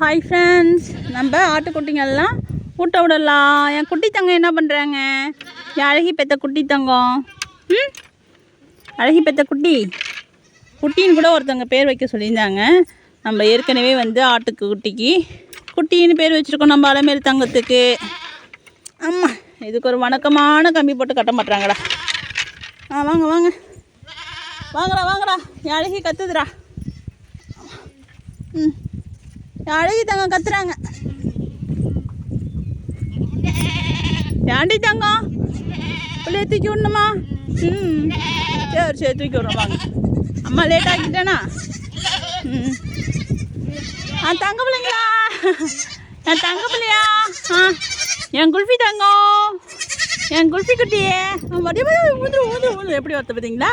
Hi friends நம்ம ஆட்டுக்குட்டிங்கெல்லாம் ஊட்ட விடலாம் என் குட்டி தங்கம் என்ன பண்ணுறாங்க என் அழகி பெத்த குட்டி தங்கம். ம்? அழகி பெத்த குட்டி. குட்டின்னு கூட ஒருத்தவங்க பேர் வைக்க சொல்லியிருந்தாங்க. நம்ம ஏற்கனவே வந்து ஆட்டுக்கு குட்டிக்கு குட்டின்னு பேர் வச்சுருக்கோம் நம்ம அலமேல் தங்கத்துக்கு. ஆமாம் இதுக்கு ஒரு வணக்கமான கம்பி போட்டு கட்ட மாட்டுறாங்கடா. ஆ வாங்க வாங்க. வாங்கடா வாங்கடா. என் அழகி கத்துதுடா. ம். அழகி தங்கம் கத்துறாங்க. ஏண்டி தங்கம்? பிள்ளைய தூக்கி விடணுமா? ம். சரி சரி தூக்கி விடுறோம் வாங்க. அம்மா லேட் ஆக்கிட்டேனா? ம். ஆ தங்க பிள்ளைங்களா? என் தங்க பிள்ளையா? ஆ என் குல்ஃபி தங்கம். என் குல்ஃபி குட்டியே. மறுபடியும் ஊதுரு ஊதுரு ஊதுரு எப்படி வரத்த பார்த்தீங்களா?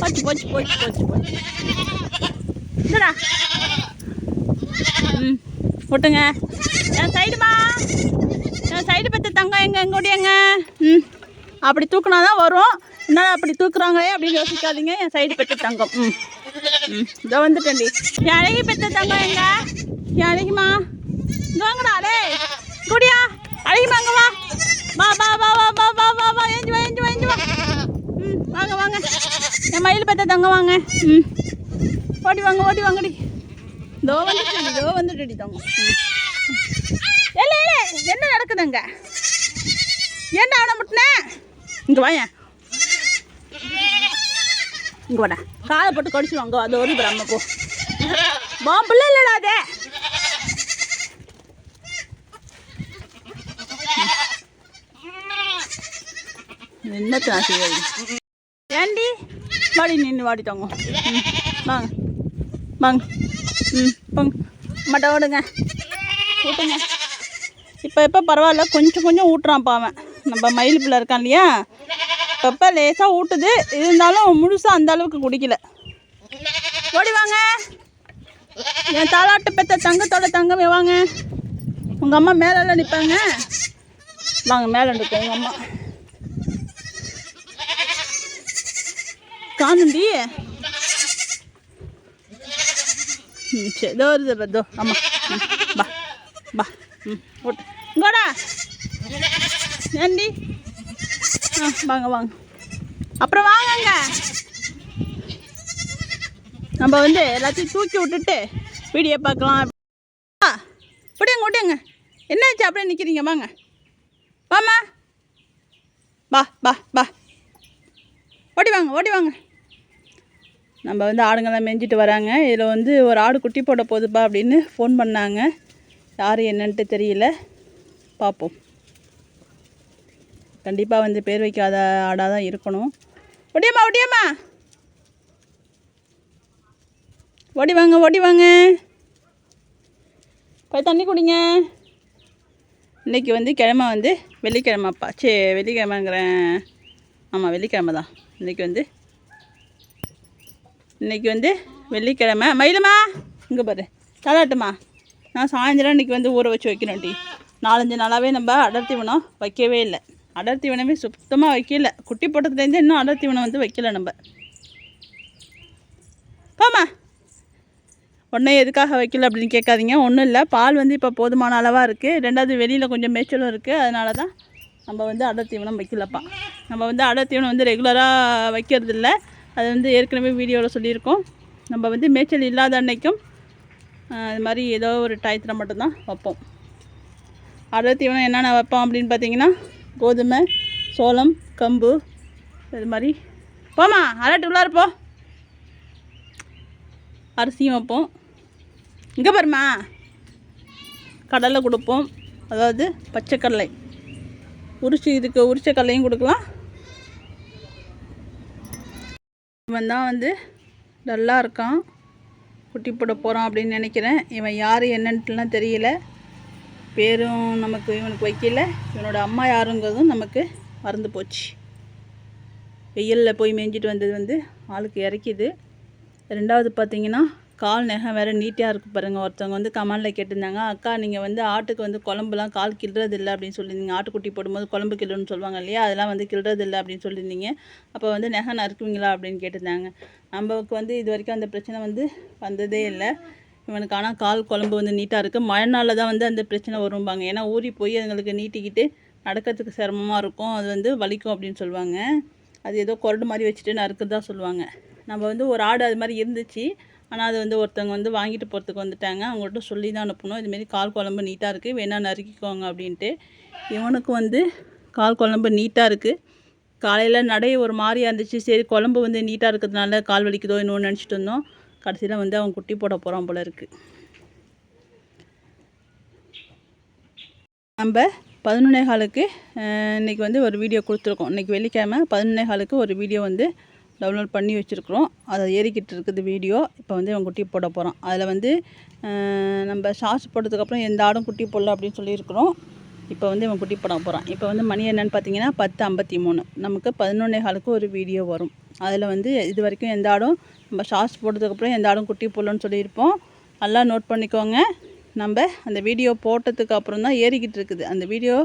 போச்சு போச்சு போச்சு போச்சு போச்சு. என்னடா ம் விட்டுங்க என் சைடுமா என் சைடு பத்து தங்கம் எங்க? எங்க ஓடியங்க ம் அப்படி தூக்குனா தான் வரும். என்ன அப்படி தூக்குறாங்களே அப்படின்னு யோசிக்காதீங்க. என் சைடு பெற்ற தங்கம். ம் ம் இதோ வந்துட்டேன்டி. என் அழகி பெற்ற தங்கம் எங்க? என் அழகிமா இங்க வாங்கடா குடியா. அழகிமா அங்க வா. வா வா வா வா வா வா வா வா. ஏஞ்சி வா ஏஞ்சி வா ஏஞ்சி வா. ம் வாங்க வாங்க. என் மயில் பெற்ற தங்கம் வாங்க. ம். ஓடி வாங்க ஓடி வாங்கடி. இதோ வந்துட்டு இதோ வந்துட்டு தங்கம். இல்லை இல்லை என்ன நடக்குதுங்க என்ன அவனை முட்டின? இங்கே வாயேன் இங்கே வாடா. காலை போட்டு கடிச்சிடுவாங்க அது ஒரு பிரம்ம போ. பாம்புல இல்லைடா அதே. என்னத்தை நான் ஏண்டி? வாடி நின்று வாடி தங்கம். வாங்க. வாங்க. ம் போங்க மட்டை ஓடுங்க. ஊட்டுங்க. இப்போ இப்போ பரவாயில்ல கொஞ்சம் கொஞ்சம் ஊட்டுறான்ப்பா அவன் நம்ம மயில் பிள்ளை இருக்கான் இல்லையா? இப்போ லேசாக ஊட்டுது இருந்தாலும் முழுசாக அந்த அளவுக்கு குடிக்கல. ஓடி வாங்க. என் தாலாட்டு பெத்த தங்கத்தோட தங்கமே வாங்க. உங்கள் அம்மா மேலெல்லாம் நிற்பாங்க வாங்க மேலே நிற்போம் உங்கள் அம்மா. காணுண்டி. ಹ್ಞೂ ಸರಿ ದೋರಿದೆ ಬದ್ದು ಅಮ್ಮ ಬಾ ಬಾ ಹ್ಞೂ ಊಟ ಗೋಡ நன்றி ஆ வாங்க வாங்க அப்புறம் வாங்கங்க நம்ம வந்து எல்லாத்தையும் தூக்கி விட்டுட்டு வீடியோ பார்க்கலாம் ஆ விடுங்க விடுங்க என்னாச்சு அப்படியே நிற்கிறீங்க வாங்க வாமா பா பா பா ஓடி வாங்க ஓடி வாங்க நம்ம வந்து ஆடுங்கெல்லாம் மேய்ஞ்சிட்டு வராங்க. இதில் வந்து ஒரு ஆடு குட்டி போட போகுதுப்பா அப்படின்னு ஃபோன் பண்ணாங்க. யார் என்னன்ட்டு தெரியல. பார்ப்போம் கண்டிப்பாக வந்து பேர் வைக்காத ஆடாக தான் இருக்கணும். ஒடியம்மா ஒடியம்மா! ஓடி வாங்க ஓடி வாங்க. போய் தண்ணி குடிங்க. இன்றைக்கி வந்து கிழமை வந்து வெள்ளிக்கிழமைப்பா. சே வெள்ளிக்கிழமைங்கிறேன். ஆமாம் வெள்ளிக்கிழமை தான். இன்றைக்கி வந்து இன்னைக்கு வந்து வெள்ளிக்கிழமை. மயிலுமா இங்கே பாரு. தலாட்டுமா. நான் சாயந்தரம் இன்னைக்கு வந்து ஊற வச்சு வைக்கணும் டி. நாலஞ்சு நாளாகவே நம்ம அடர்த்தி வனம் வைக்கவே இல்லை. அடர்த்தி வனமே சுத்தமாக வைக்கல. குட்டி போட்டதுலேருந்து இன்னும் அடர்த்தி வனம் வந்து வைக்கல நம்ம. போம்மா. உடனே எதுக்காக வைக்கல அப்படின்னு கேட்காதீங்க. ஒன்றும் இல்லை. பால் வந்து இப்போ போதுமான அளவாக இருக்குது ரெண்டாவது வெளியில் கொஞ்சம் மேய்ச்சலும் இருக்குது அதனால தான் நம்ம வந்து அடர் தீவனம் வைக்கலப்பா. நம்ம வந்து அடர் தீவனம் வந்து ரெகுலராக வைக்கிறது இல்லை அது வந்து ஏற்கனவே வீடியோவில் சொல்லியிருக்கோம். நம்ம வந்து மேய்ச்சல் இல்லாத அன்னைக்கும் அது இது மாதிரி ஏதோ ஒரு டயத்தில் மட்டும்தான் வைப்போம். அடர் தீவனம் என்னென்ன வைப்போம் அப்படின்னு பார்த்தீங்கன்னா கோதுமை சோளம் கம்பு இது மாதிரி. போமா அரட்டு உள்ளார போ. அரிசியும் வைப்போம். இங்கே பாருமா கடலை கொடுப்போம். அதாவது பச்சைக்கடலை. உரிச்சு இதுக்கு உரிச்ச கடலையும் கொடுக்கலாம். இவன் தான் வந்து டல்லாக இருக்கான் குட்டி போட போகிறான் அப்படின்னு நினைக்கிறேன். இவன் யார் என்னன்ட்டுலாம் தெரியல. பேரும் நமக்கு இவனுக்கு வைக்கல. இவனோட அம்மா யாருங்கிறதும் நமக்கு மறந்து போச்சு. வெயிலில் போய் மேய்ஞ்சிட்டு வந்தது வந்து ஆளுக்கு இறக்கிது. ரெண்டாவது பார்த்திங்கன்னா கால் நகம் வேறு நீட்டாக இருக்கு பாருங்கள் ஒருத்தவங்க வந்து கமெண்டில் கேட்டிருந்தாங்க அக்கா நீங்கள் வந்து ஆட்டுக்கு வந்து குழம்புலாம் கால் கிள்றது இல்லை அப்படின்னு சொல்லியிருந்தீங்க. ஆட்டுக்குட்டி போடும்போது குழம்பு கிள்ளுன்னு சொல்லுவாங்க இல்லையா? அதெல்லாம் வந்து கிள்றது இல்லை அப்படின்னு சொல்லியிருந்தீங்க. அப்போ வந்து நெகை நறுக்குவீங்களா அப்படின்னு கேட்டிருந்தாங்க. நம்மளுக்கு வந்து இது வரைக்கும் அந்த பிரச்சனை வந்து வந்ததே இல்லை. இவனுக்கு ஆனால் கால் குழம்பு வந்து நீட்டாக இருக்குது மழை நாளில் தான் வந்து அந்த பிரச்சனை வரும்பாங்க. ஏன்னா ஊறி போய் அதுங்களுக்கு நீட்டிக்கிட்டு நடக்கிறதுக்கு சிரமமாக இருக்கும். அது வந்து வலிக்கும் அப்படின்னு சொல்லுவாங்க. அது ஏதோ கொரடு மாதிரி வச்சுட்டு நறுக்குறதா சொல்லுவாங்க. நம்ம வந்து ஒரு ஆடு அது மாதிரி இருந்துச்சு. ஆனால் அது வந்து ஒருத்தவங்க வந்து வாங்கிட்டு போகிறதுக்கு வந்துட்டாங்க. அவங்கள்ட்ட சொல்லி தான் அனுப்பணும். இதுமாரி கால் குழம்பு நீட்டாக இருக்குது வேணால் நறுக்கிக்கோங்க அப்படின்ட்டு. இவனுக்கு வந்து கால் குழம்பு நீட்டாக இருக்குது காலையில் நடை ஒரு மாதிரியாக இருந்துச்சு. சரி குழம்பு வந்து நீட்டாக இருக்கிறதுனால கால் வலிக்குதோ இன்னொன்று நினச்சிட்டு இருந்தோம். கடைசியில் வந்து அவன் குட்டி போட போகிறான் போல இருக்குது நம்ம பதினொன்னே காலுக்கு இன்றைக்கி வந்து ஒரு வீடியோ கொடுத்துருக்கோம். இன்றைக்கி வெள்ளிக்கிழமை பதினொன்னே காலுக்கு ஒரு வீடியோ வந்து டவுன்லோட் பண்ணி வச்சுருக்குறோம். அதை ஏறிக்கிட்டு இருக்குது வீடியோ இப்போ வந்து இவன் குட்டி போட போகிறான் அதில் வந்து நம்ம சாஸ் போட்டதுக்கப்புறம் எந்த ஆடும் குட்டி போடல அப்படின்னு சொல்லியிருக்கிறோம். இப்போ வந்து இவன் குட்டி போட போகிறான் இப்போ வந்து மணி என்னன்னு பார்த்தீங்கன்னா பத்து ஐம்பத்தி மூணு. நமக்கு பதினொன்னே காலுக்கு ஒரு வீடியோ வரும். அதில் வந்து இது வரைக்கும் எந்த ஆடும் நம்ம சாஸ் போட்டதுக்கப்புறம் எந்த ஆடும் குட்டி போடலன்னு சொல்லியிருப்போம். நல்லா நோட் பண்ணிக்கோங்க. நம்ம அந்த வீடியோ போட்டதுக்கு அப்புறம் தான் ஏறிக்கிட்டு இருக்குது. அந்த வீடியோ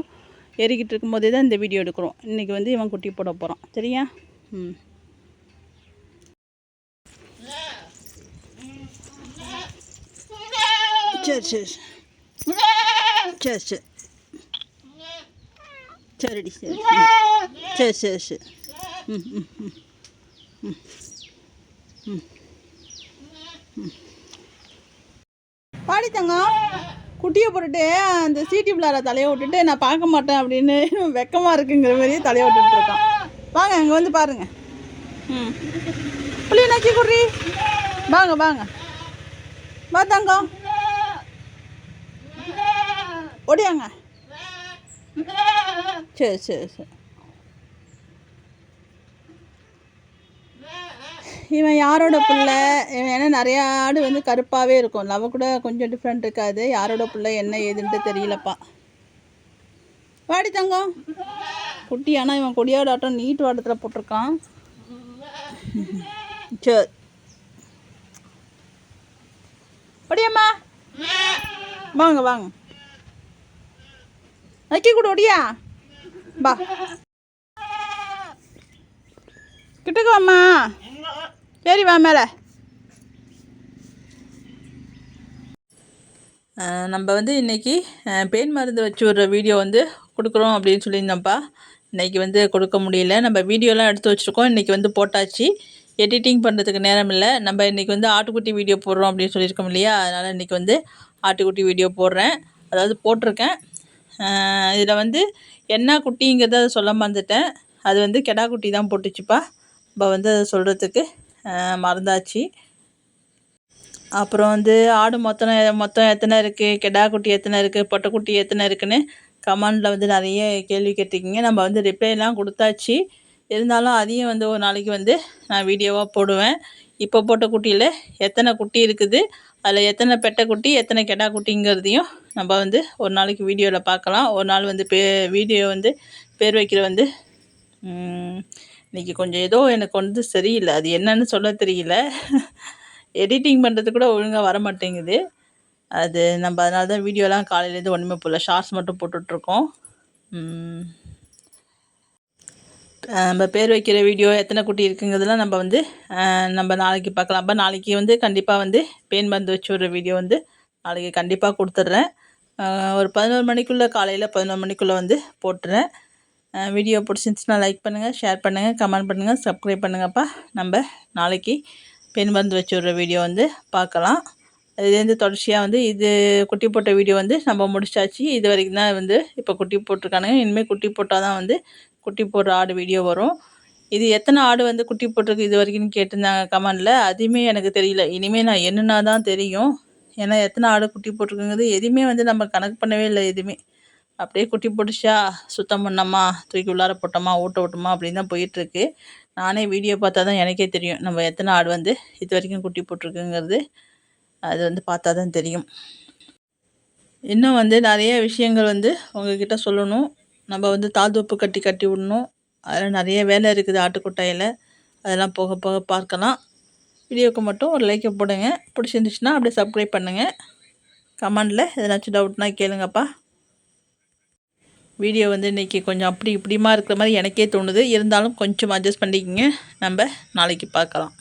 ஏறிக்கிட்டு இருக்கும்போதே தான் இந்த வீடியோ எடுக்கிறோம். இன்றைக்கி வந்து இவன் குட்டி போட போகிறான் சரியா? ம். சரி சரி. சரி சரி. சரிடி சரி. சரி சரி சரி. ம் ம் ம். ம் ம் ம் பாடி தங்கம். குட்டியை போட்டுட்டு அந்த சீட்டி பிள்ளார தலையை விட்டுட்டு நான் பார்க்க மாட்டேன் அப்படின்னு வெக்கமாக இருக்குங்கிற மாதிரியே தலையை விட்டுட்டு இருக்கான். வாங்க அங்கே வந்து பாருங்க. ம். புள்ளி நச்சி குட்ரி வாங்க வாங்க. வா தங்கம். ஓடியாங்க. சரி சரி சரி. இவன் யாரோட பிள்ளை? இவன் ஏன்னா நிறையா ஆடு வந்து கருப்பாகவே இருக்கும். லவ கூட கொஞ்சம் டிஃப்ரெண்ட் இருக்காது. யாரோட பிள்ளை என்ன ஏதுன்ட்டு தெரியலப்பா. வாடி தங்கம். குட்டி ஆனால் இவன் கொடியாடு ஆட்டம் நீட் வாட்டத்தில் போட்டிருக்கான். சரி. ஒடியம்மா வாங்க வாங்க. நக்கி கூட ஒடியா. பா கிட்டக்கு வாம்மா சரி வா மேலே. நம்ம வந்து இன்றைக்கி பெயின் மருந்து வச்சு விட்ற வீடியோ வந்து கொடுக்குறோம் அப்படின்னு சொல்லியிருந்தோம்ப்பா. இன்றைக்கி வந்து கொடுக்க முடியல. நம்ம வீடியோலாம் எடுத்து வச்சுருக்கோம். இன்றைக்கி வந்து போட்டாச்சு. எடிட்டிங் பண்ணுறதுக்கு நேரம் இல்லை. நம்ம இன்றைக்கி வந்து ஆட்டுக்குட்டி வீடியோ போடுறோம் அப்படின்னு சொல்லியிருக்கோம் இல்லையா? அதனால் இன்றைக்கி வந்து ஆட்டுக்குட்டி வீடியோ போடுறேன். அதாவது போட்டிருக்கேன். இதில் வந்து என்ன குட்டிங்கிறத சொல்ல மறந்துட்டேன். அது வந்து கெடா குட்டி தான் போட்டுச்சுப்பா. இப்போ வந்து அதை சொல்கிறதுக்கு மறந்தாச்சு. அப்புறம் வந்து ஆடு மொத்தம் மொத்தம் எத்தனை இருக்குது கெடா குட்டி எத்தனை இருக்குது பொட்டைக்குட்டி எத்தனை இருக்குன்னு கமெண்டில் வந்து நிறைய கேள்வி கேட்டிருக்கீங்க. நம்ம வந்து ரிப்ளைலாம் கொடுத்தாச்சு. இருந்தாலும் அதையும் வந்து ஒரு நாளைக்கு வந்து நான் வீடியோவாக போடுவேன். இப்போ போட்ட குட்டியில் எத்தனை குட்டி இருக்குது? அதில் எத்தனை பெட்டை குட்டி எத்தனை கெடா குட்டிங்கிறதையும் நம்ம வந்து ஒரு நாளைக்கு வீடியோவில் பார்க்கலாம். ஒரு நாள் வந்து பே வீடியோ வந்து பேர் வைக்கிற வந்து இன்றைக்கி கொஞ்சம் ஏதோ எனக்கு வந்து சரியில்லை. அது என்னன்னு சொல்ல தெரியல. எடிட்டிங் பண்ணுறது கூட ஒழுங்காக வர மாட்டேங்குது. அது நம்ம அதனால தான் வீடியோலாம் காலையிலேருந்து ஒன்றுமே போடல. ஷார்ட்ஸ் மட்டும் போட்டுட்ருக்கோம். நம்ம பேர் வைக்கிற வீடியோ எத்தனை குட்டி இருக்குங்கிறதெல்லாம் நம்ம வந்து நம்ம நாளைக்கு பார்க்கலாம். அப்போ நாளைக்கு வந்து கண்டிப்பாக வந்து பேன் மருந்து வச்சு விட்ற வீடியோ வந்து நாளைக்கு கண்டிப்பாக கொடுத்துட்றேன். ஒரு பதினோரு மணிக்குள்ளே காலையில் பதினோரு மணிக்குள்ளே வந்து போட்டுறேன். வீடியோ பிடிச்சிருந்துச்சுன்னா லைக் பண்ணுங்கள் ஷேர் பண்ணுங்கள் கமெண்ட் பண்ணுங்கள் சப்ஸ்கிரைப் பண்ணுங்கப்பா. நம்ம நாளைக்கு பெண் மருந்து வச்சு விட்ற வீடியோ வந்து பார்க்கலாம். இதுலேருந்து தொடர்ச்சியாக வந்து இது குட்டி போட்ட வீடியோ வந்து நம்ம முடிச்சாச்சு. இது வரைக்கும் தான் வந்து இப்போ குட்டி போட்டிருக்கானுங்க. இனிமேல் குட்டி போட்டால் தான் வந்து குட்டி போடுற ஆடு வீடியோ வரும். இது எத்தனை ஆடு வந்து குட்டி போட்டிருக்கு இது வரைக்கும் கேட்டிருந்தாங்க கமெண்டில் அதுவுமே எனக்கு தெரியல. இனிமேல் நான் என்னன்னா தான் தெரியும். ஏன்னா எத்தனை ஆடு குட்டி போட்டிருக்குங்கிறது எதுவுமே வந்து நம்ம கணக்கு பண்ணவே இல்லை எதுவுமே. அப்படியே குட்டி போட்டுச்சா சுத்தம் பண்ணோமா தூக்கி உள்ளார போட்டோமா ஊட்ட விட்டோமா அப்படின்னு தான் போயிட்டுருக்கு. நானே வீடியோ பார்த்தா தான் எனக்கே தெரியும். நம்ம எத்தனை ஆடு வந்து இது வரைக்கும் குட்டி போட்டிருக்குங்கிறது. அது வந்து பார்த்தா தான் தெரியும். இன்னும் வந்து நிறைய விஷயங்கள் வந்து உங்ககிட்ட சொல்லணும். நம்ம வந்து தாழ்தோப்பு கட்டி கட்டி விடணும். அதில் நிறைய வேலை இருக்குது ஆட்டுக்கொட்டாயில். அதெல்லாம் போக போக பார்க்கலாம். வீடியோவுக்கு மட்டும் ஒரு லைக்கை போடுங்க. பிடிச்சிருந்துச்சுன்னா அப்படியே சப்ஸ்கிரைப் பண்ணுங்கள் கமெண்டில் எதனாச்சும் டவுட்னா கேளுங்கப்பா. வீடியோ வந்து இன்றைக்கி கொஞ்சம் அப்படி இப்படிமா இருக்கிற மாதிரி எனக்கே தோணுது. இருந்தாலும் கொஞ்சம் அட்ஜஸ்ட் பண்ணிக்கிங்க. நம்ம நாளைக்கு பார்க்கலாம்.